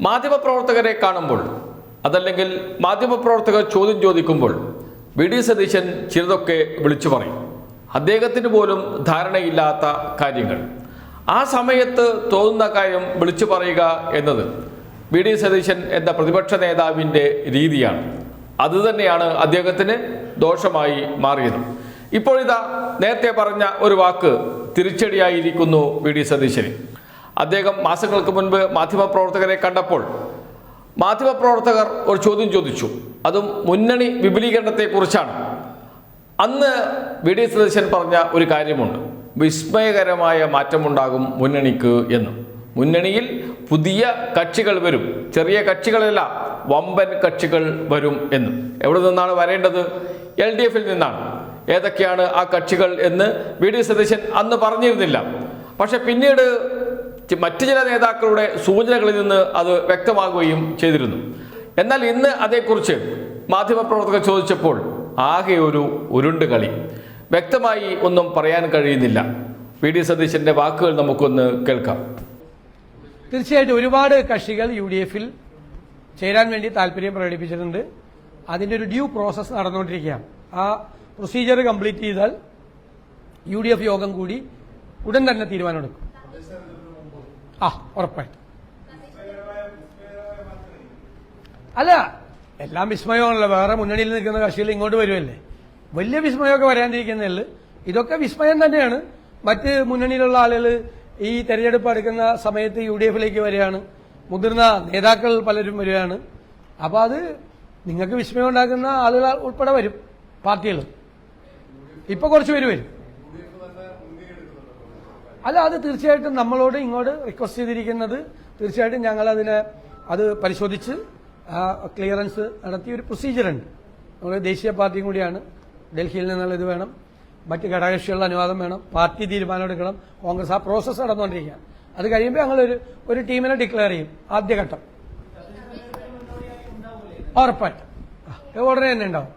മാധ്യമപ്രവർത്തകരെ കാണുമ്പോൾ അതല്ലെങ്കിൽ മാധ്യമപ്രവർത്തകർ ചോദ്യം ചോദിക്കുമ്പോൾ വി ഡി സതീശൻ ചിലതൊക്കെ വിളിച്ചു പറയും. അദ്ദേഹത്തിന് പോലും ധാരണയില്ലാത്ത കാര്യങ്ങൾ. ആ സമയത്ത് തോന്നുന്ന കാര്യം വിളിച്ചു പറയുക എന്നത് വി ഡി സതീശൻ എന്ന പ്രതിപക്ഷ നേതാവിന്റെ രീതിയാണ്. അതുതന്നെയാണ് അദ്ദേഹത്തിന് ദോഷമായി മാറിയത്. ഇപ്പോഴിതാ നേരത്തെ പറഞ്ഞ ഒരു വാക്ക് തിരിച്ചടിയായിരിക്കുന്നു വി ഡി സതീശന്. അദ്ദേഹം മാസങ്ങൾക്ക് മുൻപ് മാധ്യമപ്രവർത്തകരെ കണ്ടപ്പോൾ മാധ്യമപ്രവർത്തകർ ഒരു ചോദ്യം ചോദിച്ചു. അതും മുന്നണി വിപുലീകരണത്തെക്കുറിച്ചാണ്. അന്ന് വി ഡി സതീശൻ പറഞ്ഞ ഒരു കാര്യമുണ്ട്. വിസ്മയകരമായ മാറ്റമുണ്ടാകും മുന്നണിക്ക് എന്ന്. മുന്നണിയിൽ പുതിയ കക്ഷികൾ വരും. ചെറിയ കക്ഷികളല്ല വമ്പൻ കക്ഷികൾ വരും എന്ന്. എവിടെ നിന്നാണ് വരേണ്ടത്? എൽ ഡി എഫിൽ നിന്നാണ്. ഏതൊക്കെയാണ് ആ കക്ഷികൾ എന്ന് വി ഡി സതീശൻ അന്ന് പറഞ്ഞിരുന്നില്ല. പക്ഷെ പിന്നീട് മറ്റു ചില നേതാക്കളുടെ സൂചനകളിൽ നിന്ന് അത് വ്യക്തമാകുകയും ചെയ്തിരുന്നു. എന്നാൽ ഇന്ന് അതേക്കുറിച്ച് മാധ്യമപ്രവർത്തകർ ചോദിച്ചപ്പോൾ ആകെ ഒരു ഉരുണ്ട് കളി. വ്യക്തമായി ഒന്നും പറയാൻ കഴിയുന്നില്ല. V D. സതീശന്റെ വാക്കുകൾ നമുക്കൊന്ന് കേൾക്കാം. തീർച്ചയായിട്ടും ഒരുപാട് കക്ഷികൾ യു ഡി എഫിൽ ചേരാൻ വേണ്ടി താല്പര്യം പ്രകടിപ്പിച്ചിട്ടുണ്ട്. അതിന്റെ ഒരു ഡ്യൂ പ്രോസസ്സ് നടന്നുകൊണ്ടിരിക്കുകയാണ്. ആ പ്രൊസീജിയർ കംപ്ലീറ്റ് ചെയ്താൽ യു യോഗം കൂടി ഉടൻ തന്നെ തീരുമാനമെടുക്കും. ആ ഉറപ്പായിട്ടും. അല്ല എല്ലാം വിസ്മയമാണല്ലോ. വേറെ മുന്നണിയിൽ നിൽക്കുന്ന കക്ഷികൾ ഇങ്ങോട്ട് വരുമല്ലേ? വലിയ വിസ്മയമൊക്കെ വരാണ്ടിരിക്കുന്നതല്ല ഇതൊക്കെ വിസ്മയം തന്നെയാണ്. മറ്റ് മുന്നണിയിലുള്ള ആളുകൾ ഈ തെരഞ്ഞെടുപ്പ് അടുക്കുന്ന സമയത്ത് യു ഡി എഫിലേക്ക് വരികയാണ്. മുതിർന്ന നേതാക്കൾ പലരും വരികയാണ്. അപ്പോൾ അത് നിങ്ങൾക്ക് വിസ്മയം ഉണ്ടാക്കുന്ന ആളുകൾ ഉൾപ്പെടെ വരും പാർട്ടികൾ ഇപ്പൊ കുറച്ച് പേര് വരും. അല്ല അത് തീർച്ചയായിട്ടും നമ്മളോട് ഇങ്ങോട്ട് റിക്വസ്റ്റ് ചെയ്തിരിക്കുന്നത് തീർച്ചയായിട്ടും ഞങ്ങൾ അതിനെ അത് പരിശോധിച്ച് ക്ലിയറൻസ് നടത്തിയ ഒരു പ്രൊസീജിയർ ഉണ്ട്. നമ്മൾ ദേശീയ പാർട്ടിയും കൂടിയാണ്. ഡൽഹിയിൽ നിന്നുള്ള ഇത് വേണം. മറ്റ് ഘടകകക്ഷികളുടെ അനുവാദം വേണം. പാർട്ടി തീരുമാനം എടുക്കണം. കോൺഗ്രസ് ആ പ്രോസസ്സ് നടന്നുകൊണ്ടിരിക്കുകയാണ്. അത് കഴിയുമ്പോൾ ഞങ്ങൾ ഒരു ഒരു ടീമിനെ ഡിക്ലെയർ ചെയ്യും. ആദ്യഘട്ടം. ഉറപ്പായിട്ടും. ഉടനെ തന്നെ ഉണ്ടാവും.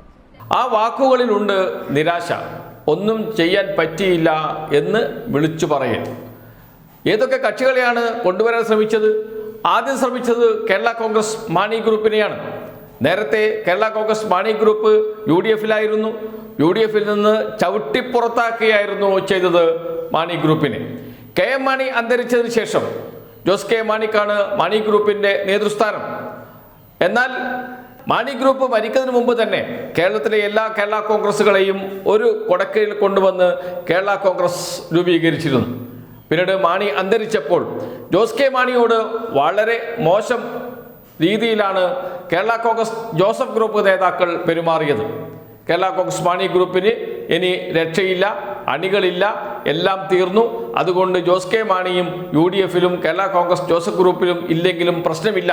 ആ വാക്കുകളിലുണ്ട് നിരാശ. ഒന്നും ചെയ്യാൻ പറ്റിയില്ല എന്ന് വിളിച്ചു പറയും ഏതൊക്കെ കക്ഷികളെയാണ് കൊണ്ടുവരാൻ ശ്രമിച്ചത്? ആദ്യം ശ്രമിച്ചത് കേരള കോൺഗ്രസ് മാണി ഗ്രൂപ്പിനെയാണ്. നേരത്തെ Kerala Congress Mani group U D എഫിലായിരുന്നു U D എഫിൽ നിന്ന് ചവിട്ടിപ്പുറത്താക്കുകയായിരുന്നു ചെയ്തത് മാണി ഗ്രൂപ്പിനെ. കെ എം മാണി അന്തരിച്ചതിന് ശേഷം ജോസ് കെ മാണിക്കാണ് മാണി ഗ്രൂപ്പിന്റെ നേതൃസ്ഥാനം. എന്നാൽ മാണി ഗ്രൂപ്പ് മരിക്കുന്നതിന് മുമ്പ് തന്നെ കേരളത്തിലെ എല്ലാ കേരള കോൺഗ്രസുകളെയും ഒരു കൊടക്കയിൽ കൊണ്ടുവന്ന് കേരള കോൺഗ്രസ് രൂപീകരിച്ചിരുന്നു. പിന്നീട് മാണി അന്തരിച്ചപ്പോൾ ജോസ് കെ മാണിയോട് വളരെ മോശം രീതിയിലാണ് കേരള കോൺഗ്രസ് ജോസഫ് ഗ്രൂപ്പ് നേതാക്കൾ പെരുമാറിയത്. കേരള കോൺഗ്രസ് മാണി ഗ്രൂപ്പിന് ഇനി രക്ഷയില്ല അണികളില്ല എല്ലാം തീർന്നു. അതുകൊണ്ട് ജോസ് കെ മാണിയും യു ഡി എഫിലും കേരള കോൺഗ്രസ് ജോസഫ് ഗ്രൂപ്പിലും ഇല്ലെങ്കിലും പ്രശ്നമില്ല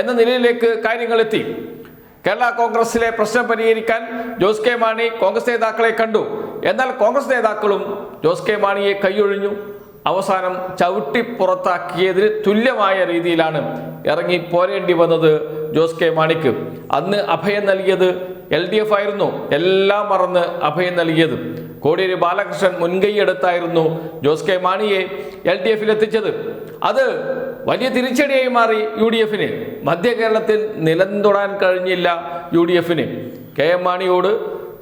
എന്ന നിലയിലേക്ക് കാര്യങ്ങൾ എത്തി. കേരള കോൺഗ്രസിലെ പ്രശ്നം പരിഹരിക്കാൻ ജോസ് കെ മാണി കോൺഗ്രസ് നേതാക്കളെ കണ്ടു. എന്നാൽ കോൺഗ്രസ് നേതാക്കളും ജോസ് കെ മാണിയെ കൈയൊഴിഞ്ഞു. അവസാനം ചവിട്ടി പുറത്താക്കിയതിന് തുല്യമായ രീതിയിലാണ് ഇറങ്ങി പോരേണ്ടി വന്നത് ജോസ് കെ മാണിക്ക്. അന്ന് അഭയം നൽകിയത് എൽ ഡി എഫ് ആയിരുന്നു. എല്ലാം മറന്ന് അഭയം നൽകിയത്. കോടിയേരി ബാലകൃഷ്ണൻ മുൻകൈയെടുത്തായിരുന്നു ജോസ് കെ മാണിയെ എൽ ഡി എഫിൽ എത്തിച്ചത്. അത് വലിയ തിരിച്ചടിയായി മാറി യു ഡി എഫിന്. മധ്യ കേരളത്തിൽ നിലന്തൊടാൻ കഴിഞ്ഞില്ല യു ഡി എഫിന്. കെ എം മാണിയോട്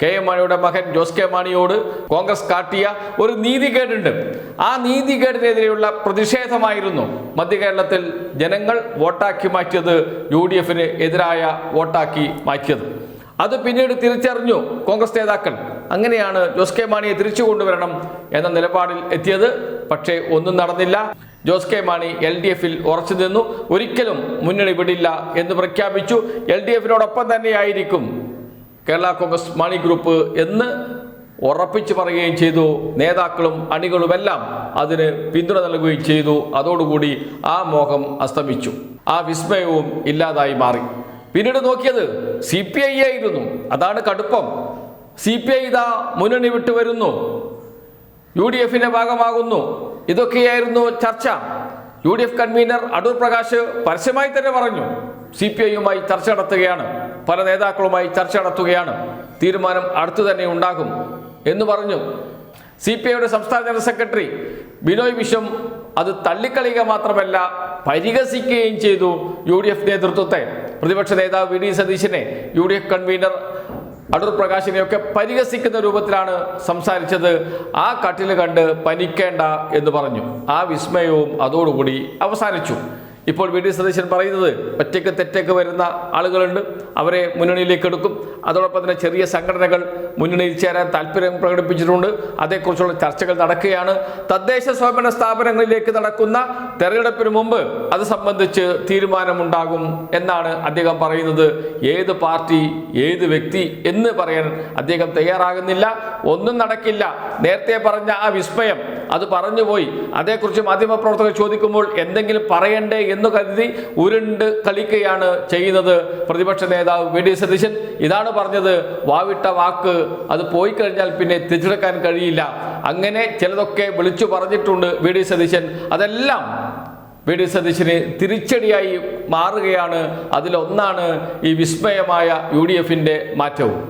കെ എം മാണിയുടെ മകൻ ജോസ് കെ മാണിയോട് കോൺഗ്രസ് കാട്ടിയ ഒരു നീതികേടുണ്ട് ആ നീതികേടിനെതിരെയുള്ള പ്രതിഷേധമായിരുന്നു മധ്യ കേരളത്തിൽ ജനങ്ങൾ വോട്ടാക്കി മാറ്റിയത് യു ഡി എഫിന് എതിരായ വോട്ടാക്കി മാറ്റിയത്. അത് പിന്നീട് തിരിച്ചറിഞ്ഞു കോൺഗ്രസ് നേതാക്കൾ. അങ്ങനെയാണ് ജോസ് കെ മാണിയെ തിരിച്ചു കൊണ്ടുവരണം എന്ന നിലപാടിൽ എത്തിയത്. പക്ഷേ ഒന്നും നടന്നില്ല. Jose K Mani L D എഫിൽ ഉറച്ചു നിന്നു. ഒരിക്കലും മുന്നണി വിടില്ല എന്ന് പ്രഖ്യാപിച്ചു. എൽ ഡി എഫിനോടൊപ്പം തന്നെയായിരിക്കും കേരള കോൺഗ്രസ് മാണി ഗ്രൂപ്പ് എന്ന് ഉറപ്പിച്ചു പറയുകയും ചെയ്തു. നേതാക്കളും അണികളുമെല്ലാം അതിന് പിന്തുണ നൽകുകയും ചെയ്തു. അതോടുകൂടി ആ മോഹം അസ്തമിച്ചു. ആ വിസ്മയവും ഇല്ലാതായി മാറി. പിന്നീട് നോക്കിയത് സി പി ഐ ആയിരുന്നു. അതാണ് കടുപ്പം. സി പി ഐ ഇതാ മുന്നണി വിട്ടു വരുന്നു യു ഡി എഫിന്റെ ഭാഗമാകുന്നു. ഇതൊക്കെയായിരുന്നു ചർച്ച. U D F convener Adoor Prakash പരസ്യമായി തന്നെ പറഞ്ഞു. സി പി ഐയുമായി ചർച്ച നടത്തുകയാണ്. പല നേതാക്കളുമായി ചർച്ച നടത്തുകയാണ്. തീരുമാനം അടുത്തു തന്നെ ഉണ്ടാകും എന്ന് പറഞ്ഞു. സി പി ഐയുടെ സംസ്ഥാന ജനറൽ സെക്രട്ടറി ബിനോയ് വിശ്വം അത് തള്ളിക്കളിയുക മാത്രമല്ല പരിഹസിക്കുകയും ചെയ്തു യു ഡി എഫ് നേതൃത്വത്തെ. പ്രതിപക്ഷ നേതാവ് വി ഡി സതീശനെ U D F convener Adoor പ്രകാശിനെയൊക്കെ പരിഹസിക്കുന്ന രൂപത്തിലാണ് സംസാരിച്ചത്. ആ കട്ടിൽ കണ്ട് പനിക്കേണ്ട എന്ന് പറഞ്ഞു. ആ വിസ്മയവും അതോടുകൂടി അവസാനിച്ചു. ഇപ്പോൾ വി. ഡി. സതീശൻ പറയുന്നത് ഒറ്റയ്ക്ക് തെറ്റേക്ക് വരുന്ന ആളുകളുണ്ട്. അവരെ മുന്നണിയിലേക്ക് എടുക്കും. അതോടൊപ്പം തന്നെ ചെറിയ സംഘടനകൾ മുന്നണിയിൽ ചേരാൻ താല്പര്യം പ്രകടിപ്പിച്ചിട്ടുണ്ട്. അതേക്കുറിച്ചുള്ള ചർച്ചകൾ നടക്കുകയാണ്. തദ്ദേശ സ്വയംഭരണ സ്ഥാപനങ്ങളിലേക്ക് നടക്കുന്ന തെരഞ്ഞെടുപ്പിന് മുമ്പ് അത് സംബന്ധിച്ച് തീരുമാനമുണ്ടാകും എന്നാണ് അദ്ദേഹം പറയുന്നത്. ഏത് പാർട്ടി ഏത് വ്യക്തി എന്ന് പറയാൻ അദ്ദേഹം തയ്യാറാകുന്നില്ല. ഒന്നും നടക്കില്ല. നേരത്തെ പറഞ്ഞ ആ വിസ്മയം അത് പറഞ്ഞുപോയി. അതേക്കുറിച്ച് മാധ്യമപ്രവർത്തകർ ചോദിക്കുമ്പോൾ എന്തെങ്കിലും പറയണ്ടേ എന്ന് കരുതി ഉരുണ്ട് കളിക്കുകയാണ് ചെയ്യുന്നത്. പ്രതിപക്ഷ നേതാവ് വി ഡി സതീശൻ ഇതാണ് പറഞ്ഞത്. വാവിട്ട വാക്ക് അത് പോയി കഴിഞ്ഞാൽ പിന്നെ തിരിച്ചെടുക്കാൻ കഴിയില്ല. അങ്ങനെ ചിലതൊക്കെ വിളിച്ചു പറഞ്ഞിട്ടുണ്ട് വി ഡി സതീശൻ. അതെല്ലാം വി ഡി സതീശന് തിരിച്ചടിയായി മാറുകയാണ്. അതിലൊന്നാണ് ഈ വിസ്മയമായ യു ഡി എഫിന്റെ മാറ്റവും.